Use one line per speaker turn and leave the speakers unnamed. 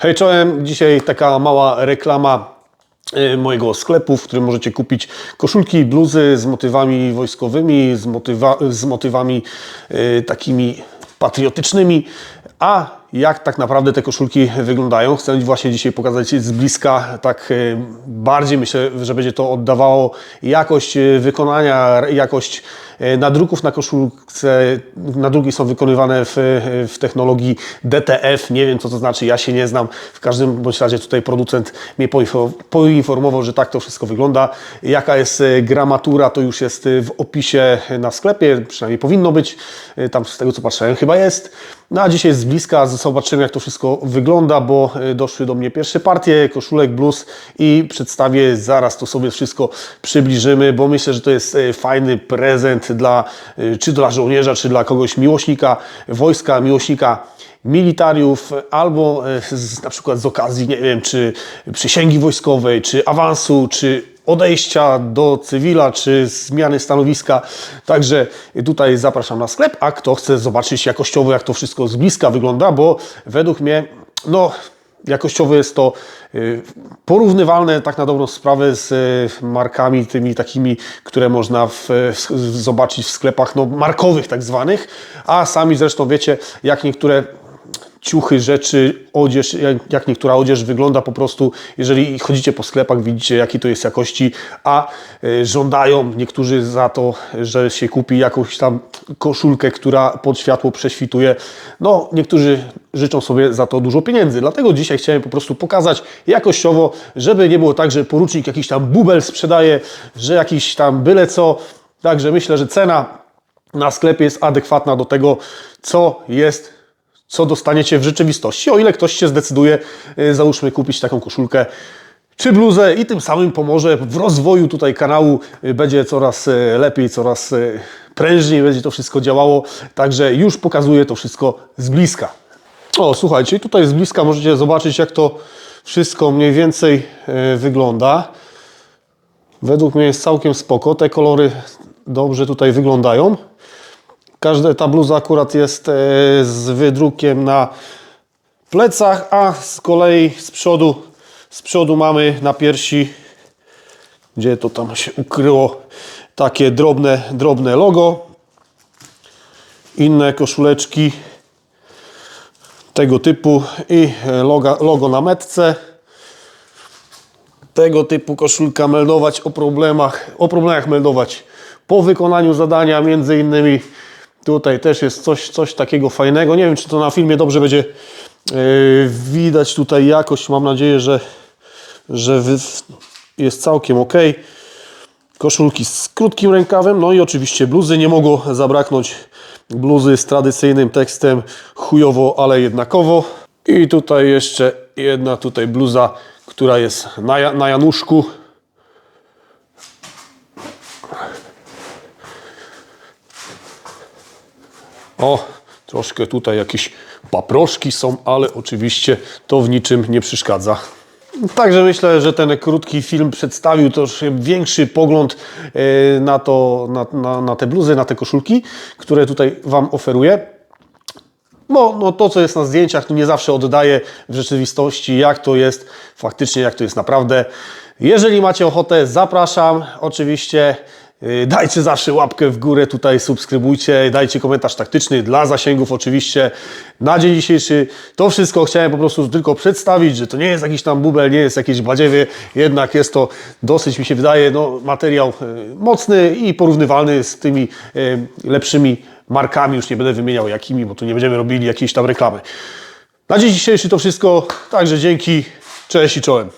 Hej czołem, dzisiaj taka mała reklama e, mojego sklepu, w którym możecie kupić koszulki bluzy z motywami wojskowymi, z, motywa, z motywami e, takimi patriotycznymi. A jak tak naprawdę te koszulki wyglądają, chcę właśnie dzisiaj pokazać z bliska, tak e, bardziej myślę, że będzie to oddawało jakość e, wykonania, jakość e, nadruków na koszulce. Nadruki są wykonywane w, w technologii DTF. Nie wiem, co to znaczy, ja się nie znam. W każdym bądź razie tutaj producent mnie poinfo- poinformował, że tak to wszystko wygląda. Jaka jest gramatura, to już jest w opisie na sklepie, przynajmniej powinno być. Tam z tego, co patrzyłem, chyba jest. No a dzisiaj z bliska zobaczymy, jak to wszystko wygląda, bo e, doszły do mnie pierwsze partie koszulek, bluz i przedstawię zaraz to sobie wszystko przybliżymy, bo myślę, że to jest e, fajny prezent dla, e, czy dla żołnierza, czy dla kogoś miłośnika wojska, miłośnika militariów, albo z, na przykład z okazji, nie wiem, czy przysięgi wojskowej, czy awansu, czy odejścia do cywila, czy zmiany stanowiska. Także tutaj zapraszam na sklep, a kto chce zobaczyć jakościowo, jak to wszystko z bliska wygląda, bo według mnie, no, jakościowo jest to y, porównywalne tak na dobrą sprawę z y, markami tymi takimi, które można w, zobaczyć w sklepach no, markowych tak zwanych, a sami zresztą wiecie, jak niektóre ciuchy, rzeczy, odzież, jak, niektóra odzież wygląda po prostu, jeżeli chodzicie po sklepach, widzicie jakiej to jest jakości, a y, żądają niektórzy za to, że się kupi jakąś tam koszulkę, która pod światło prześwituje. No, niektórzy życzą sobie za to dużo pieniędzy, dlatego dzisiaj chciałem po prostu pokazać jakościowo, żeby nie było tak, że porucznik jakiś tam bubel sprzedaje, że jakiś tam byle co, także myślę, że cena na sklepie jest adekwatna do tego, co jest co dostaniecie w rzeczywistości, o ile ktoś się zdecyduje, y, załóżmy, kupić taką koszulkę czy bluzę i tym samym pomoże w rozwoju tutaj kanału, y, będzie coraz y, lepiej, coraz prężniej będzie to wszystko działało, także już pokazuję to wszystko z bliska. O, słuchajcie, tutaj z bliska możecie zobaczyć, jak to wszystko mniej więcej wygląda. Według mnie jest całkiem spoko, te kolory dobrze tutaj wyglądają. Każda ta bluza akurat jest e, z wydrukiem na plecach, a z kolei z przodu, z przodu mamy na piersi, gdzie to tam się ukryło, takie drobne, drobne logo. Inne koszuleczki tego typu i logo, logo na metce. Tego typu koszulka meldować o problemach, o problemach meldować po wykonaniu zadania, między innymi Tutaj też jest coś, coś takiego fajnego. Nie wiem, czy to na filmie dobrze będzie yy, widać tutaj jakość. Mam nadzieję, że, że jest całkiem ok. Koszulki z krótkim rękawem, no i oczywiście bluzy. Nie mogło zabraknąć bluzy z tradycyjnym tekstem chujowo, ale jednakowo. I tutaj jeszcze jedna tutaj bluza, która jest na, na Januszku. O, troszkę tutaj jakieś paproszki są, ale oczywiście to w niczym nie przeszkadza. Także myślę, że ten krótki film przedstawił troszkę większy pogląd e, na, to, na, na, na te bluzy, na te koszulki, które tutaj Wam oferuję. Bo no, to, co jest na zdjęciach, to nie zawsze oddaje w rzeczywistości, jak to jest faktycznie, jak to jest naprawdę. Jeżeli macie ochotę, zapraszam. Oczywiście dajcie zawsze łapkę w górę, tutaj subskrybujcie, dajcie komentarz taktyczny dla zasięgów oczywiście. Na dzień dzisiejszy to wszystko chciałem po prostu tylko przedstawić, że to nie jest jakiś tam bubel, nie jest jakieś badziewie, jednak jest to dosyć, mi się wydaje, no, materiał yy, mocny i porównywalny z tymi yy, lepszymi markami, już nie będę wymieniał jakimi, bo tu nie będziemy robili jakiejś tam reklamy. Na dzień dzisiejszy to wszystko, także dzięki, cześć i czołem.